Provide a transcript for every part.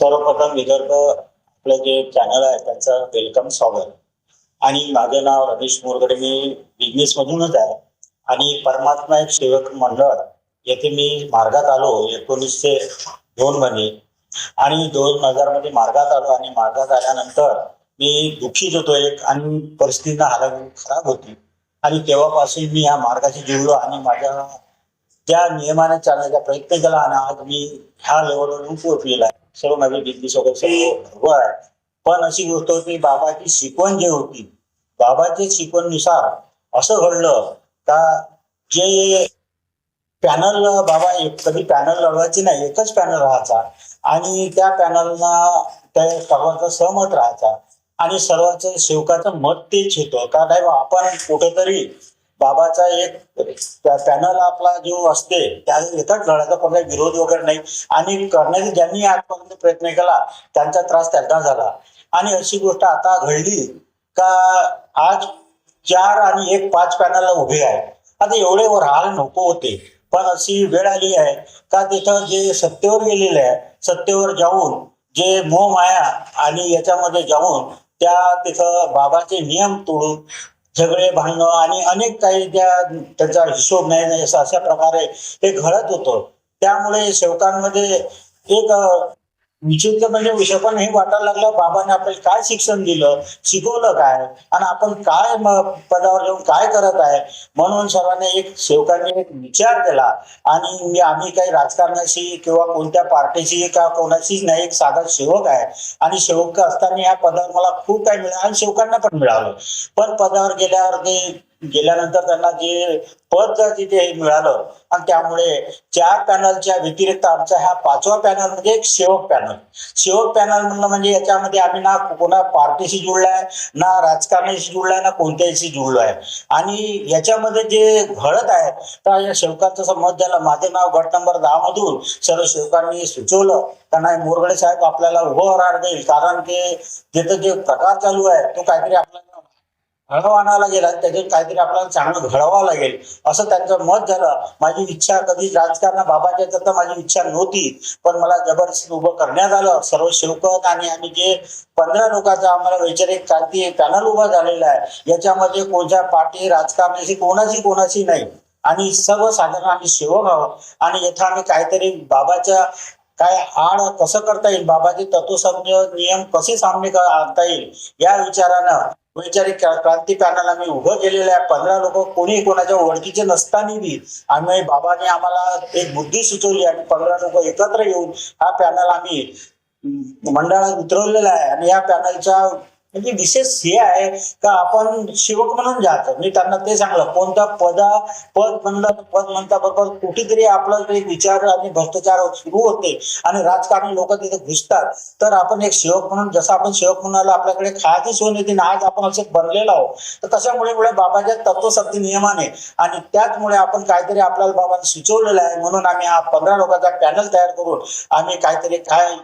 सर्वप्रथम विदर्भ आपलं जे चॅनल आहे त्यांचं वेलकम स्वागत. आणि माझं नाव रमेश मोरगडे मी बिझनेस मधूनच आहे. आणि परमात्मा एक सेवक मंडळ येथे मी मार्गात आलो एकोणीसशे दोन मध्ये. आणि दोन हजारमध्ये मार्गात आलो आणि मार्गात आल्यानंतर मी दुःखीच होतो एक आणि परिस्थिती हालत खराब होती. आणि तेव्हापासून मी या मार्गाशी जुळलो आणि माझ्या त्या नियमाने चालण्याचा प्रयत्न केला आणि आज मी ह्या लेवलवर पोहोचलेला आहे. सर्व माझे बिझनेस वगैरे बरोबर आहे. पण अशी गोष्ट होती बाबाची शिकवण जी होती बाबाच्या शिकवणनुसार असं घडलं का जे पॅनल बाबा एक कधी पॅनल लढवायची नाही एकच पॅनल राहायचा आणि त्या पॅनलना त्या सर्वांचा सहमत राहायचा. आणि सर्वांचं सेवकाचं मत तेच होतं का नाही बा आपण कुठेतरी बाबाचा एक पॅनल आपला जो असते त्या येतात लढायचा कोणता विरोध वगैरे नाही. आणि करण्याचा ज्यांनी आजपर्यंत प्रयत्न केला त्यांचा त्रास त्यांना झाला. आणि अशी गोष्ट आता घडली का आज चार आणि एक पाच पॅनल उभे आहे. आता एवढे वर हाल नको होते. पण अशी वेळ आली आहे का तिथं जे सत्तेवर गेलेले आहे सत्तेवर जाऊन जे मोह माया आणि याच्यामध्ये जाऊन त्या तिथं बाबाचे नियम तोडून झगडे भांडणं आणि अनेक काही त्या त्यांचा हिशोब नाही नाही असं अशा प्रकारे ते घडत होतं. त्यामुळे सेवकांमध्ये एक विचित्र म्हणजे विषय पण हे वाटायला लागलं. बाबाने आपल्याला काय शिक्षण दिलं? शिकवलं काय? आणि आपण काय पदावर जाऊन काय करत आहे? म्हणून सर्वांनी एक सेवकांनी एक विचार केला. आणि आम्ही काही राजकारणाशी किंवा कोणत्या पार्टीशी का कोणाशीच नाही एक साधा सेवक आहे. आणि सेवक असताना या पदावर मला खूप काही मिळालं आणि सेवकांना पण मिळालं. पण पदावर गेल्यावर ते गेल्यानंतर त्यांना जे पद जर तिथे हे मिळालं आणि त्यामुळे चार पॅनलच्या व्यतिरिक्त आमचा हा पाचवा पॅनल म्हणजे एक सेवक पॅनल. सेवक पॅनल म्हणलं म्हणजे याच्यामध्ये आम्ही ना कोणा पार्टीशी जुळलाय ना राजकारणाशी जुळलाय ना कोणत्याशी जुळलो आहे आणि याच्यामध्ये जे घडत आहे तर या सेवकांचं असं मत द्यायला नाव गट नंबर दहा मधून सर्व सेवकांनी सुचवलं. का नाही मोरगडे साहेब आपल्याला उभं राहणार देईल. कारण की तिथं जे प्रकार चालू आहे तो काहीतरी आपल्याला घडवा आणावा लागेल आणि त्याच्यात काहीतरी आपल्याला चांगलं घडवावं लागेल. असं त्यांचं मत झालं. माझी इच्छा कधी राजकारण बाबाच्या तर माझी इच्छा नव्हती. पण मला जबरदस्ती उभं करण्यात आलं. सर्व शिवकत आणि आम्ही जे पंधरा लोकांचा आम्हाला वैचारिक क्रांती पॅनल उभा झालेला आहे. याच्यामध्ये कोणत्या पार्टी राजकारणाशी कोणाची कोणाची नाही. आणि सर्वसाधारण आम्ही सेवक आहोत. आणि येथे आम्ही काहीतरी बाबाच्या काय आड कसं करता येईल बाबाचे तत्वसंज्ञ नियम कसे सामने आणता येईल या विचारानं वैचारिक क्रांती पॅनल आम्ही उभं केलेलं आहे. पंधरा लोक कोणी कोणाच्या ओळखीचे नसताना बी आम्ही बाबाने आम्हाला एक बुद्धी सुचवली आणि पंधरा लोक एकत्र येऊन हा पॅनल आम्ही मंडळात उतरवलेला आहे. आणि या पॅनलच्या म्हणजे विशेष हे आहे का आपण सेवक म्हणून जातो. मी त्यांना ते सांगलं कोणता पदा पद म्हणलं पद म्हणता बरोबर कुठेतरी आपला एक विचार आणि भ्रष्टाचार सुरू होते आणि राजकारणी लोक तिथे घुसतात तर आपण एक सेवक म्हणून जसं आपण सेवक म्हणाला आपल्याकडे खायची सोय येते आणि आज आपण असे बनलेलो आहोत. तर कशामुळे मुळे बाबाच्या तत्वशक्ती नियमाने आणि त्याचमुळे आपण काहीतरी आपल्याला बाबांनी सुचवलेलं आहे म्हणून आम्ही हा पंधरा लोकांचा पॅनल तयार करून आम्ही काहीतरी काय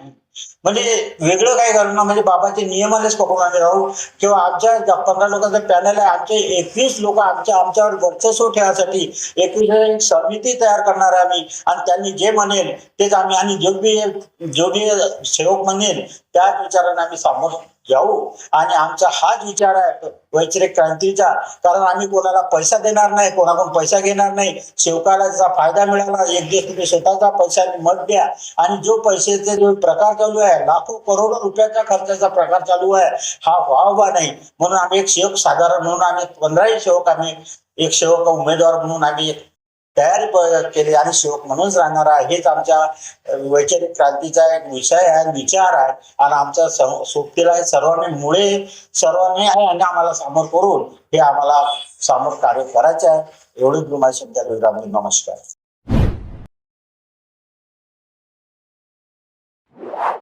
म्हणजे वेगळं काय करणं म्हणजे बाबाचे नियमानेच पकडून आम्ही राहू. किंवा आमच्या पंधरा लोकांचा पॅनल आहे आमचे एकवीस लोक आमच्या आमच्यावर वर्चस्व ठेवण्यासाठी एकवीस एक समिती तयार करणार आहे आम्ही. आणि त्यांनी जे म्हणेल तेच आम्ही आणि जो बी जो बी सेवक म्हणेल त्याच विचाराने आम्ही समोर जाऊ. आणि आमचा हाच विचार आहे. वैचारिक क्रांतीचा. कारण आम्ही कोणाला पैसा देणार नाही कोणाकडून पैसा घेणार नाही. शेवकाला जसा फायदा मिळाला. एक दिवस तुम्ही स्वतःचा पैसा मत द्या. आणि जो पैशाचे जो प्रकार चालू आहे लाखो करोडो रुपयाचा खर्चाचा प्रकार चालू आहे हा व्हावा नाही. म्हणून आम्ही एक सेवक साधारण म्हणून आम्ही पंधराही सेवक आम्ही एक सेवक उमेदवार म्हणून आम्ही एक तयार केले केली आणि सेवक म्हणूनच राहणार आहे. हेच आमच्या वैचारिक क्रांतीचा एक विषय आहे विचार आहे. आणि आमच्या सोबतीला सर्वांनी मुळे सर्वांनी आहे आणि आम्हाला सामोर करून हे आम्हाला सामोर कार्य करायचे आहे. एवढीच माझ्या शब्दात विराम नमस्कार.